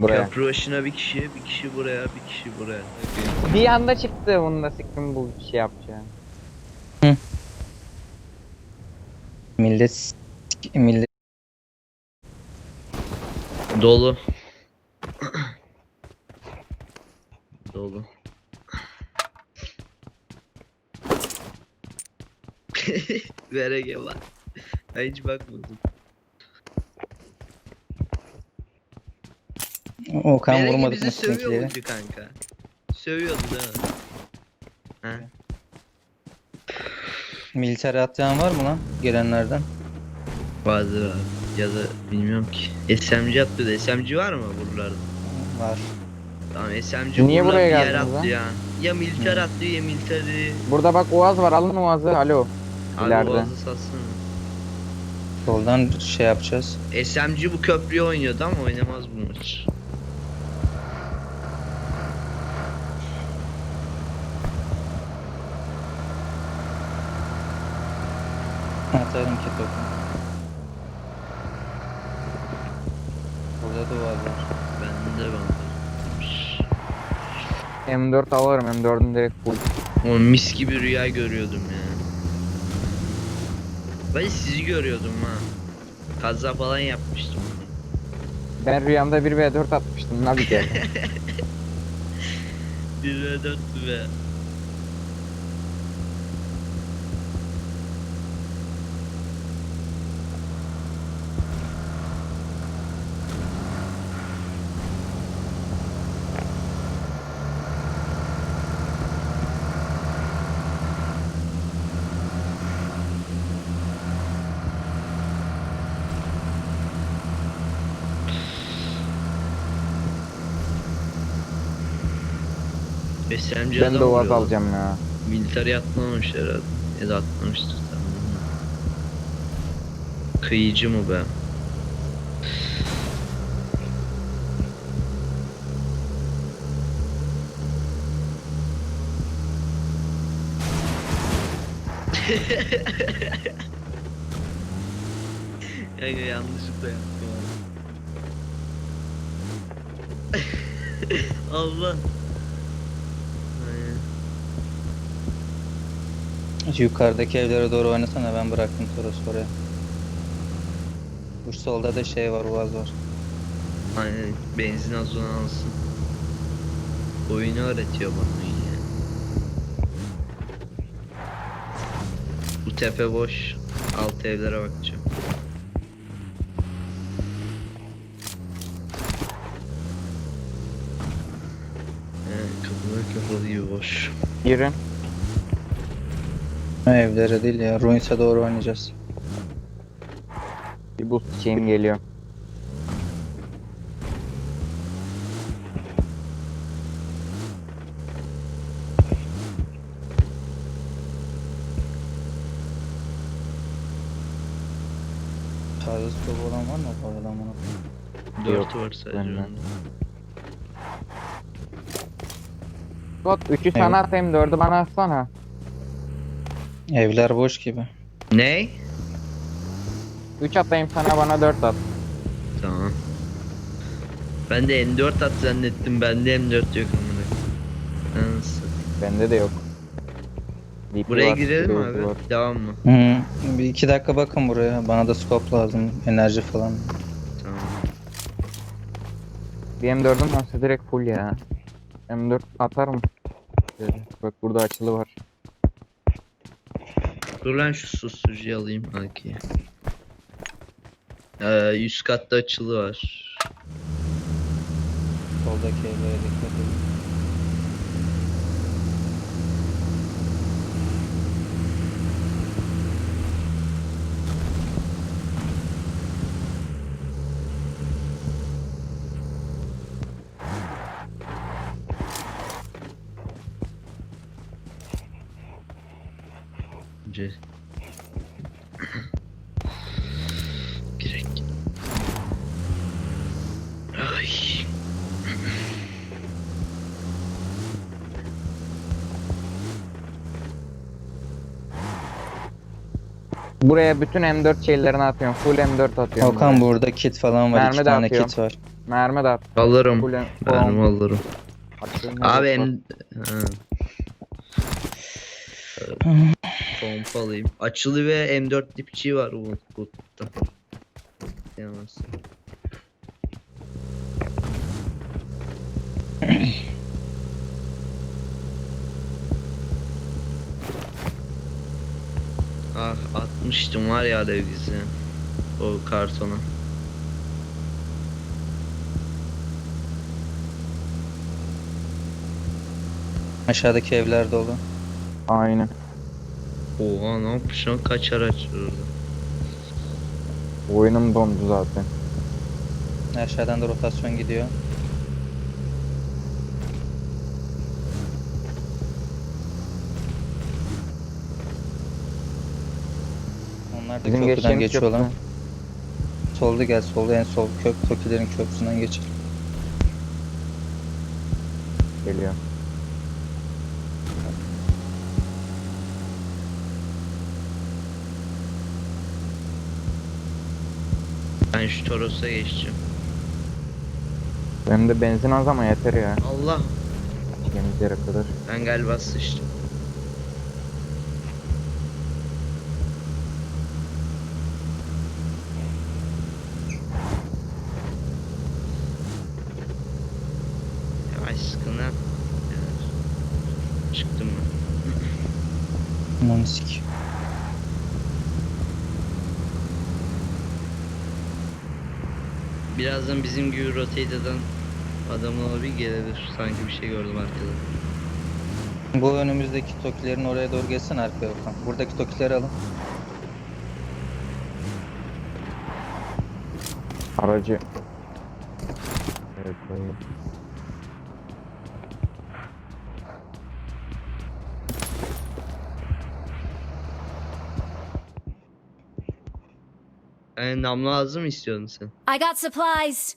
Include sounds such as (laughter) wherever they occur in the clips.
Buraya. Köprü başına bir kişi, bir kişi buraya, bir kişi buraya. Bir anda çıktı bunda siktim bu şey yapacağım. Millet s- millet Dolu. Dolu. (laughs) Verege var. Ben hiç bakmadım. Okan Verege vurmadık bizi mı sövüyor sizinkileri? muydu kanka? Sövüyordu değil mi? Ha? Militer atlayan var mı lan gelenlerden? Vardır abi. Ya da bilmiyorum ki. SMG atlıyordu. SMG var mı buralarda? Var. Tamam SMG Niye buraya bir yer geldiniz lan? atlıyor. Ya militer atlıyor ya militeri. Burada bak Oğaz var alın Oğaz'ı alo. Abi İleride. boğazı satsana. Soldan şey yapacağız. SMG bu köprüye oynuyordu ama oynamaz bu maç. Atarım ki topu. Burada duvar var. Bende de bende. M4 alırım M4'ün direkt full. O mis gibi rüya görüyordum ya. Ben sizi görüyordum ha. Kaza falan yapmıştım. Ben rüyamda 1v4 atmıştım ne (laughs) bir kere. 1 ve 4 be. SMG ben de adam Oğaz alacağım ya. Military atmamış herhalde. Ya da atmamıştır tamam. Kıyıcı mı be? (laughs) Kanka yanlışlıkla yaptım abi. (laughs) Allah. Aynen. Yukarıdaki evlere doğru oynasana ben bıraktım Toros oraya. Bu solda da şey var Uaz var. Aynen benzin az olan alsın. Oyunu öğretiyor bana ya. Bu tepe boş. Alt evlere bakacağım. Evet, kapılar kapalı gibi boş. Girin. Evlere değil ya Ruins'e doğru oynayacağız. Bir boost şeyim geliyor. Tarzı soru olan var mı bu arada bunu? Dört var sadece bende. onda. Scott 3'ü sana atayım 4'ü bana atsana. Evler boş gibi. Ne? 3 atayım sana bana 4 at. Tamam. Ben de M4 at zannettim. Bende M4 yok amına. Nasıl? Bende de yok. DP Buraya var, girelim Blaze abi. var. Devam mı? Hı, bir iki dakika bakın buraya. Bana da scope lazım. Enerji falan. Tamam. Bir M4'üm varsa direkt full ya. M4 atarım. Şöyle, Bak burada açılı var. Dur lan şu susturucuyu alayım belki. Ee, üst katta açılı var. Soldaki evlere dikkat edin. Önce... Direkt. Ay. Buraya bütün M4 şeylerini atıyorum. Full M4 atıyorum. Okan buraya. burada kit falan var. Mermi iki de tane atıyorum. kit var. Mermi de at. Alırım. Full Mermi alırım. Abi em... Ha. (laughs) Pompa alayım. Açılı ve M4 dipçiği var bu botta. Yemezsin. (clears throat) ah atmıştım var ya levgizi. O kartona. Aşağıdaki evler dolu. Aynen. Oha ne yapmış lan kaç araç orada. Oyunum dondu zaten. Aşağıdan da rotasyon gidiyor. Onlar da Bizim köprüden geçeceğimiz geçiyorlar. köprü. Solda gel, solda en sol kök Tokilerin köprüsünden geçir. Geliyor. Ben şu Toros'a geçeceğim. Benim de benzin az ama yeter ya. Allah Gideceğimiz yere kadar. ben galiba sıçtım. Ya aşkına. Ya, Çıktım ben. Aman sik. Birazdan bizim gibi rotate eden adamlar bir gelebilir. Sanki bir şey gördüm arkada. Bu önümüzdeki Tokilerin oraya doğru geçsin arkaya bakalım. Buradaki Tokileri alın. Aracı. Evet. Yani namlu ağzı mı istiyordun sen? I got supplies.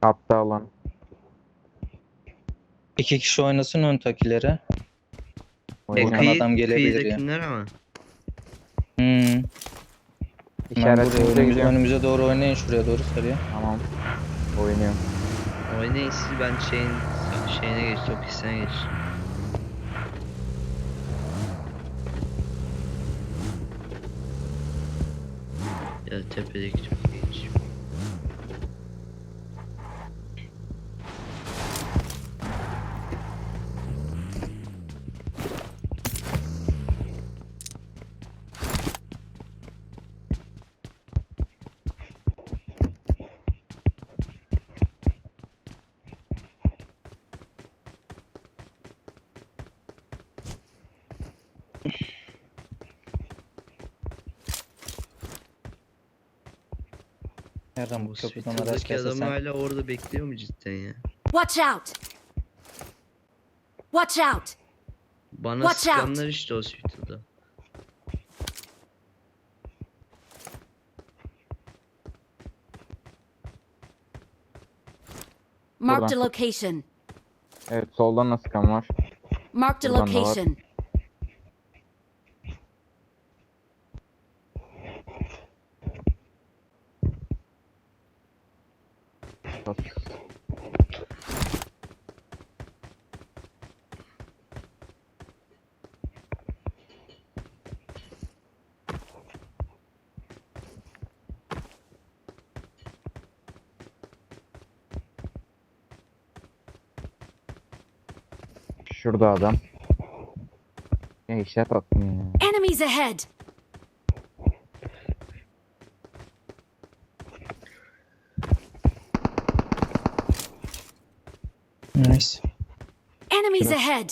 Hatta alan. İki kişi oynasın ön Tokileri. E, Oynayan kıyı, adam gelebilir ya. kıyıdakiler ama. Hmm. Ben buraya İşaretimize önümüze, gidiyor. önümüze doğru oynayın şuraya doğru sarıyor. Tamam. Oynuyorum. Oynayın siz ben şeyin şeyine geç, Tokis'ine geç. Da tepedeki Nereden bu Bu köprüden araç gelse adam sen hala orada bekliyor mu cidden ya? Watch out. Watch out. Bana Watch out. sıkanlar işte o Spital'da. Marked a location. Evet soldan nasıl kan var? Marked a da location. Şurada adam. Attım ya. Enemies ahead. Nice. Enemies ahead.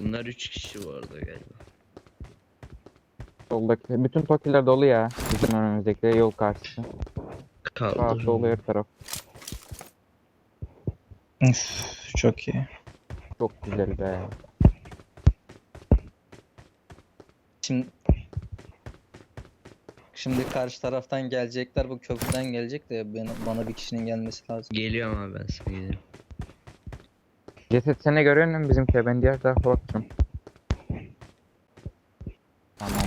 Bunlar 3 kişi bu arada galiba. Soldaki bütün tokiler dolu ya. Bizim önümüzdeki yol karşısı. Sağ Kaldır. sol her taraf. Üf, çok iyi. Çok güzel be. Şimdi Şimdi karşı taraftan gelecekler bu köprüden gelecek de bana, bana bir kişinin gelmesi lazım. Geliyorum abi ben sana geliyorum. Ceset seni görüyor musun bizimki? Ben diğer tarafa bakacağım. Tamam.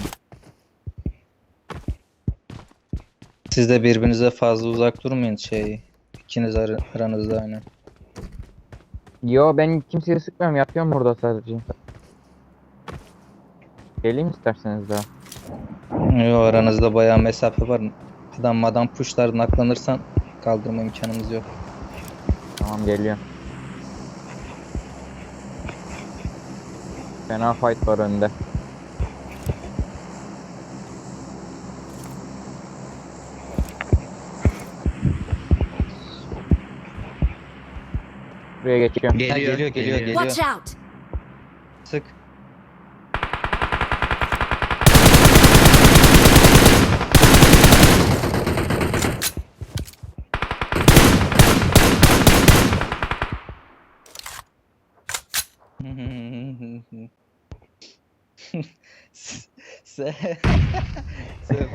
Siz de birbirinize fazla uzak durmayın şey. İkiniz ar- aranızda aynen. Yo ben kimseye sıkmıyorum yatıyorum burada sadece. Geleyim isterseniz daha. Yo aranızda bayağı mesafe var. Adam madam puşlar naklanırsan kaldırma imkanımız yok. Tamam geliyorum. Fena fight var önde. Buraya geçiyorum. Geliyor. geliyor geliyor geliyor. Watch out! Sık.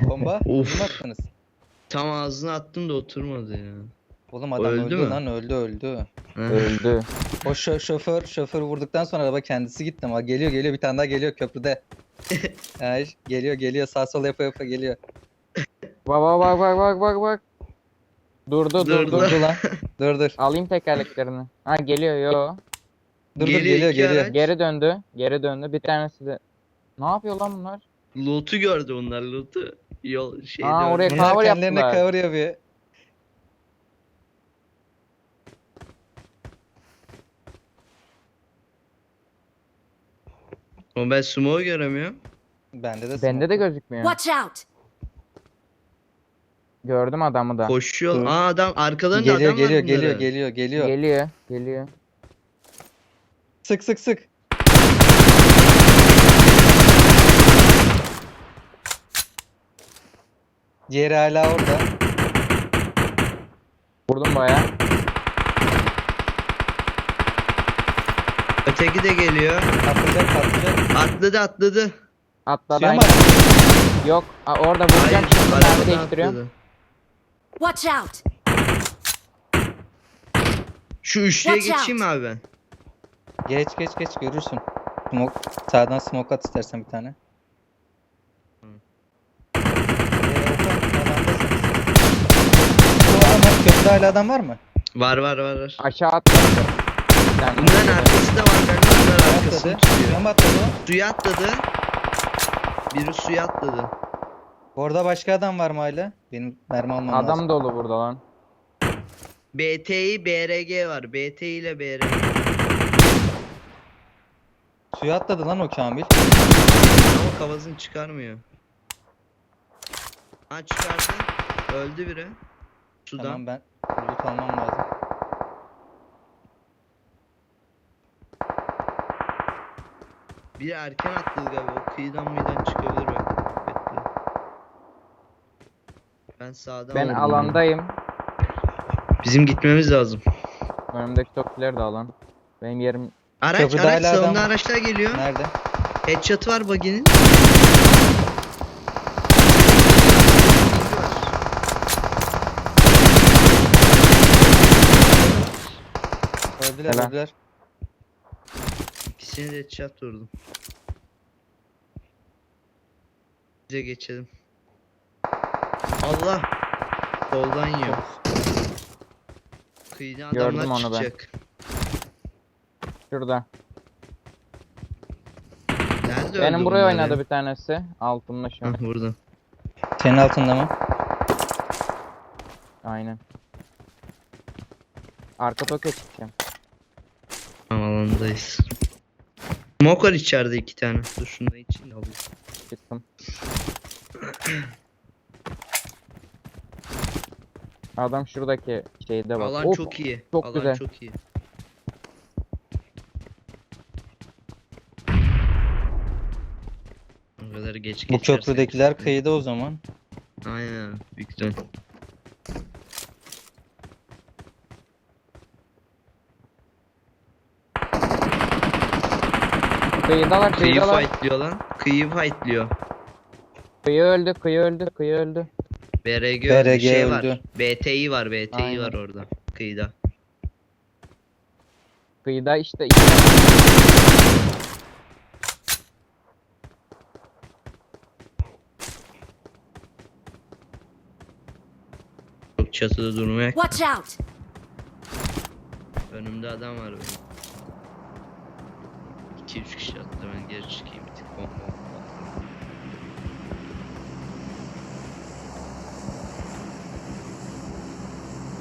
(laughs) Bomba Of. Tam ağzına attım da oturmadı ya. Oğlum adam Öldü öldü, mü? lan öldü öldü. Ha. Öldü. O şo- şoför şoför vurduktan sonra araba kendisi gitti ama geliyor geliyor bir tane daha geliyor köprüde. (laughs) Ay, geliyor geliyor sağ sol yapa yapa geliyor. Bak bak bak bak bak bak bak. Durdu Durdu. durdu. Dur lan. (laughs) Dur dur. Alayım tekerleklerini. Ha geliyor yo. Dur dur Geliyor, geliyor iki geliyor. araç. Geri döndü. Geri döndü. Bir tanesi de. Ne yapıyor lan bunlar? Loot'u gördü onlar loot'u. Yol şeyde Aa, oraya. Bunlar Cover kendilerine yaptılar. cover yapıyor. Ama ben smoke'u göremiyorum. Bende de Bende de gözükmüyor. Watch out! Gördüm adamı da. Koşuyor. Dur. Aa adam arkalarında geliyor adam var geliyor geliyor bunların. geliyor geliyor. Geliyor. Geliyor. Sık sık sık. Diğeri hala orada. Vurdum baya. Öteki de geliyor. Atlayacak atlayacak. Atladı atladı. Atladı mı atlayacak? Yok. Aa, orada vuracağım Hayır, atladı. Watch out! Şu üçlüye Watch geçeyim mi abi ben? Geç geç geç görürsün. Smoke, sağdan smoke at istersen bir tane. Ee, köprüde hala adam var mı? Var var var var. Aşağı atladı. Tane Bunların arkası da var kanka. Bunların arkasını atladı. tutuyor. Suya atladı o? Suya atladı. Biri suya atladı. Orada başka adam var mı hala? Benim mermi almam lazım. Adam dolu burada lan. BT'yi BRG var. BT ile BRG. Suya atladı lan o Kamil. Ama kafasını çıkarmıyor. Ha çıkardı. Öldü biri. Sudan. Tamam ben loot almam lazım. Biri erken atladı galiba. O kıyıdan mıydan çıkabilir bak. Bekle. Ben sağdan Ben vurdum alandayım. Bizim gitmemiz lazım. Önümdeki tokiler de alan. Benim yerim Araç Köprüde araç hala adam sağında var. araçlar geliyor. Nerede? Headshot var buggy'nin. Öldüler Helal. öldüler. İkisini de headshot vurdum. Bize geçelim. Allah! Soldan yiyor. Kıyıdan Gördüm adamlar onu ben. çıkacak. şurada. Nerede öldü Benim buraya bunlar oynadı ya? bir tanesi. Altımda şu an. Hah, burada. Senin altında mı? Aynen. Arka toke çıkacağım. Tamam alandayız. Smoke var içeride iki tane. Dur şunu da içeyim de alayım. Çıktım. Adam şuradaki şeyde bak. Alan Of, çok iyi. çok Alan güzel. çok iyi. Kadar geç Bu geçersek köprüdekiler kıyıda o zaman. Aynen. Büyük ihtimal. Kıyıdalar Kıyı kıyıdalar. fightlıyor lan. Kıyı fightlıyor. Kıyı öldü kıyı öldü kıyı öldü. BRG, BRG öldü. Şey öldü. var. BT'yi var. BT'yi Aynen. var orada. Kıyıda. Kıyıda işte çatıda durmaya. Watch out! Önümde adam var benim. 2-3 kişi attı ben geri çıkayım bir tık bomba.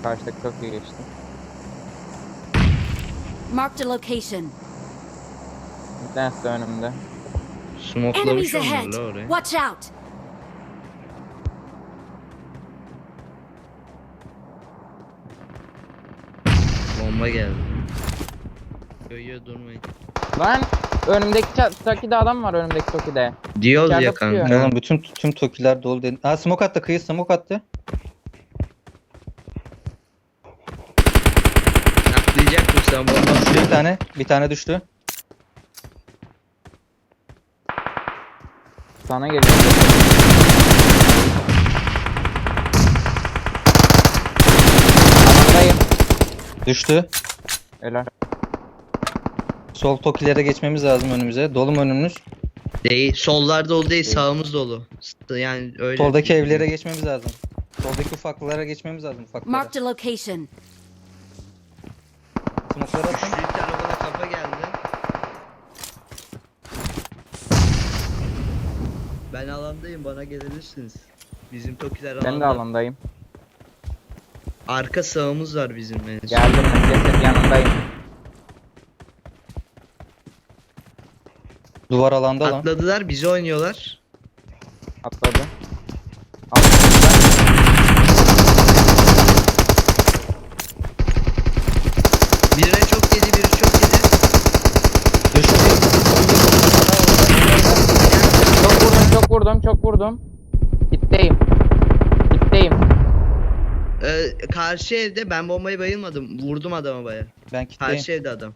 Karşıdaki çok iyi geçti. Marked a location. Bir tanesi de önümde. Smoklamış Enemies ahead! onlar la. Watch out! Bomba geldi. Yo yo durmayın. Lan önümdeki ça- Toki'de adam var önümdeki Toki'de. Diyoruz İçeride ya kanka. tutuyor. Oğlum bütün tüm tokiler dolu dedi. Ha smoke attı kıyı smoke attı. Atlayacak mısın sen bomba? Düştü bir tane. Bir tane düştü. Sana geliyor. Düştü. Helal. Sol tokilere geçmemiz lazım önümüze. Dolu mu önümüz? Değil. Sollar dolu değil sağımız dolu. Yani öyle. Soldaki evlere geçmemiz lazım. Soldaki ufaklılara geçmemiz lazım ufaklara. Marked a location. Smoke'ları atın. Üçlü tarafına kafa geldi. Ben alandayım bana gelebilirsiniz. Bizim Tokiler alanda. Ben de alandayım. Arka sağımız var bizim. Geldim ceset yanındayım. Duvar alanda lan. Atladılar bizi oynuyorlar. Atladı. Birine çok yedi biri çok yedi. Çok vurdum çok vurdum çok vurdum. Gitteyim. Gitteyim. Ee, karşı evde ben bombayı bayılmadım. Vurdum adama baya. Ben kitleyim. Karşı evde adam.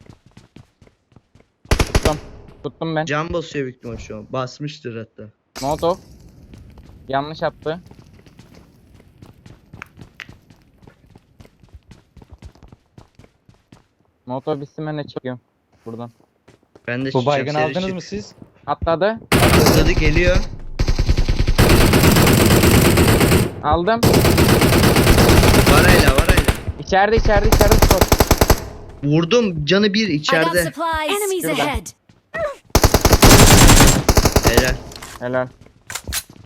Tuttum. Tuttum ben. Can basıyor büyük ihtimal şu an. Basmıştır hatta. Molotov. Yanlış attı. Molotov bitsin ben de çıkıyorum. Buradan. Ben de Bu baygın aldınız çık. mı siz? Atladı. Atladı geliyor. Aldım. Var hala var hala. İçeride içeride içeride stop. Vurdum canı bir I got içeride. supplies. Enemies Şurada. ahead. Helal.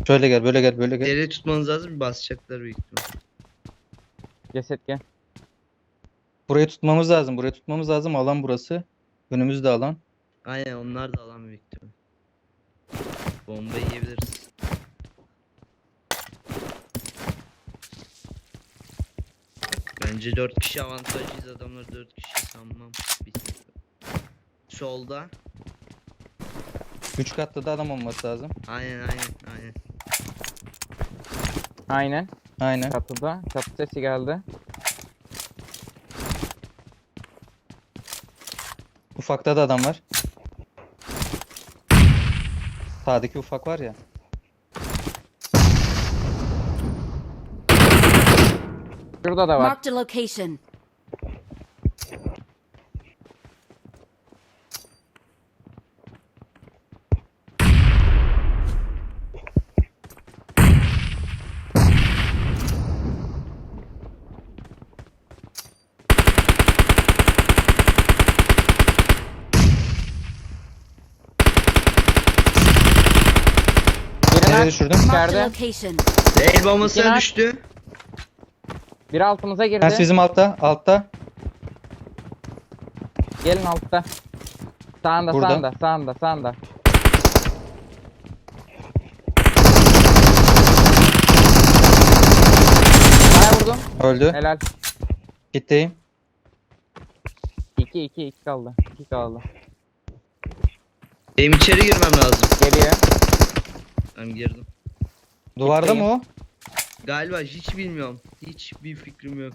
Şöyle gel böyle gel böyle gel. Deri tutmanız lazım basacaklar büyük ihtimal. Ceset gel. Burayı tutmamız lazım. Burayı tutmamız lazım. Alan burası. Önümüzde alan. Aynen onlar da alan büyük ihtimal. Bomba yiyebiliriz. Bence 4 kişi avantajlıyız adamlar 4 kişi sanmam. Solda. Üç katlı da adam olması lazım. Aynen aynen aynen. Aynen. Aynen. Çatıda. Çatı sesi geldi. Ufakta da adam var. Sağdaki ufak var ya. Şurada da var. Marked a location. Nereye? Marked a İçeride. location. El bombasına düştü. Biri altımıza girdi. Ters bizim altta. Altta. Gelin altta. Sağında Burada. sağında sağında sağında. Baya vurdum. Öldü. Helal. Gitteyim. 2 2 2 kaldı. 2 kaldı. Benim içeri girmem lazım. Geliyor. Ben girdim. Duvarda mı o? Galiba hiç bilmiyorum. Hiç bir fikrim yok.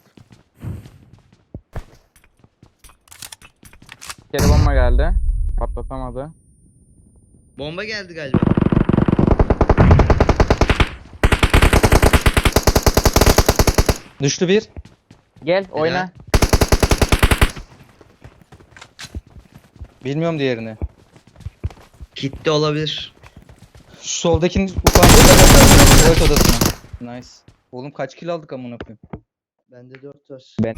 İçeri bomba geldi. Patlatamadı. Bomba geldi galiba. Düştü bir. Gel oyna. Bilmiyorum diğerini. Gitti olabilir. Şu soldakinin ufak tuvalet odasına. Nice. Oğlum kaç kill aldık amına koyayım. Bende 4 var. Ben